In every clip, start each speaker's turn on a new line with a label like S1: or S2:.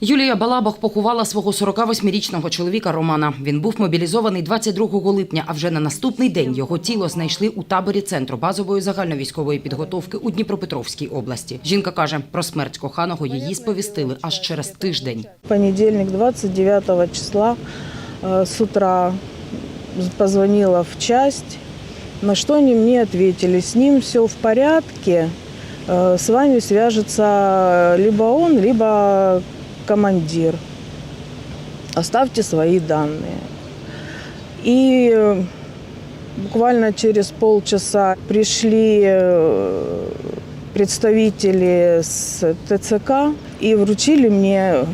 S1: Юлія Балабах поховала свого 48-річного чоловіка Романа. Він був мобілізований 22 липня, а вже на наступний день його тіло знайшли у таборі центру базової загальновійськової підготовки у Дніпропетровській області. Жінка каже, про смерть коханого її сповістили аж через тиждень.
S2: Понедельник, 29 числа э, с утра позвонила в часть, на что они мне ответили, с ним все в порядке, э, с вами свяжется либо он, либо командир. Оставьте свои данные. И э, буквально через полчаса пришли э, представители с ТЦК и вручили мне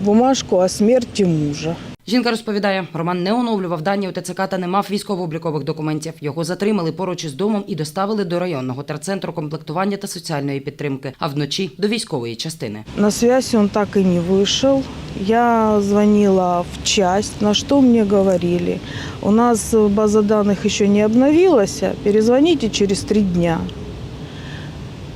S2: бумажку о смерти мужа.
S1: Жінка розповідає, Роман не оновлював дані у ТЦК та не мав військово-облікових документів. Його затримали поруч із домом і доставили до районного терцентру комплектування та соціальної підтримки, а вночі до військової частини.
S2: На связь он так и не вышел. Я звонила в часть, на что мне говорили. У нас база данных еще не обновилась, а перезвоните через три дня.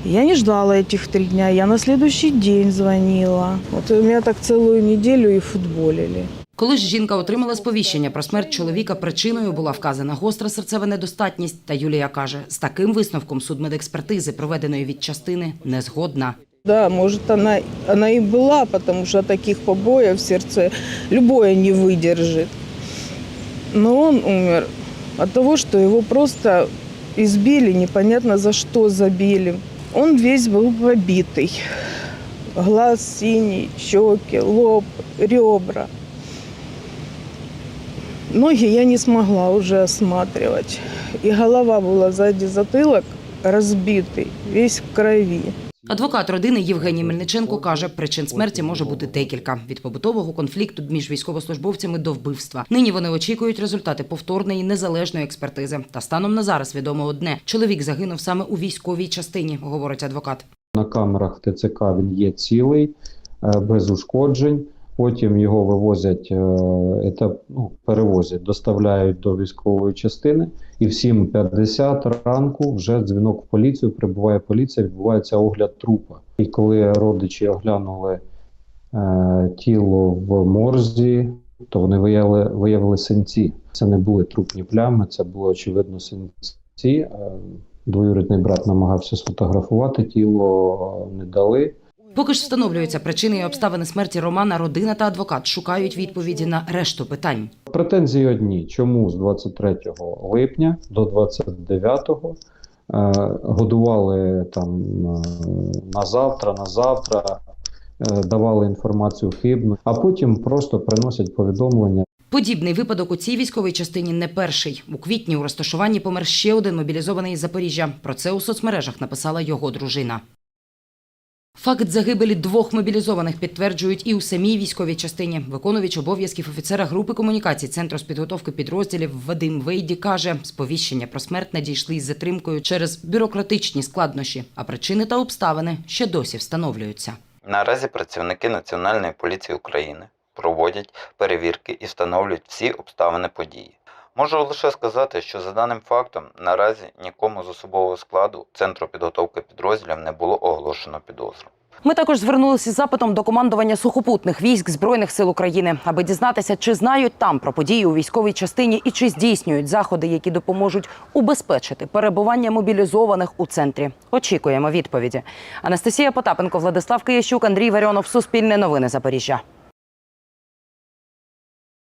S2: Я не ждала этих три дня, я на следующий день звонила. Вот у меня так целую неделю и футболили.
S1: Коли ж жінка отримала сповіщення про смерть чоловіка, причиною була вказана гостра серцева недостатність. Та Юлія каже, з таким висновком судмедекспертизи, проведеної від частини, не згодна.
S2: Да, может, она, она и была, потому что таких побоев сердце любое не выдержит. Но он умер от того, что его просто избили, непонятно за что забили. Он весь был побитый. Глаз синий, щеки, лоб, ребра. Ноги я не смогла уже осматривать. И голова была сзади затылок разбитый, весь в крови.
S1: Адвокат родини Євгеній Мельниченко каже, причин смерті може бути декілька від побутового конфлікту між військовослужбовцями до вбивства. Нині вони очікують результати повторної незалежної експертизи. Та станом на зараз відомо одне: чоловік загинув саме у військовій частині, говорить адвокат.
S3: На камерах ТЦК він є цілий, е, без ушкоджень. Потім його вивозять, е, етап, ну, перевозять, доставляють до військової частини. І в 7.50 ранку вже дзвінок в поліцію, прибуває поліція, відбувається огляд трупа. І коли родичі оглянули е, тіло в морзі, то вони виявили, виявили синці. Це не були трупні плями, це були очевидно синці. Е, Двоюрідний брат намагався сфотографувати тіло, е, не дали.
S1: Поки ж встановлюються причини і обставини смерті Романа, родина та адвокат шукають відповіді на решту питань.
S3: Претензії одні: чому з 23 липня до 29 е, годували там е, на завтра, на завтра, е, давали інформацію хибну, а потім просто приносять повідомлення.
S1: Подібний випадок у цій військовій частині не перший. У квітні у розташуванні помер ще один мобілізований із Запоріжжя. Про це у соцмережах написала його дружина. Факт загибелі двох мобілізованих підтверджують і у самій військовій частині. Виконувач обов'язків офіцера групи комунікацій Центру з підготовки підрозділів Вадим Вейді каже, сповіщення про смерть надійшли із затримкою через бюрократичні складнощі, а причини та обставини ще досі встановлюються.
S4: Наразі працівники Національної поліції України проводять перевірки і встановлюють всі обставини події. Можу лише сказати, що за даним фактом наразі нікому з особового складу Центру підготовки підрозділів не було оголошено підозру.
S1: Ми також звернулися з запитом до командування сухопутних військ Збройних сил України, аби дізнатися, чи знають там про події у військовій частині і чи здійснюють заходи, які допоможуть убезпечити перебування мобілізованих у центрі. Очікуємо відповіді. Анастасія Потапенко, Владислав Киящук, Андрій Варіонов, Суспільне новини Запоріжжя.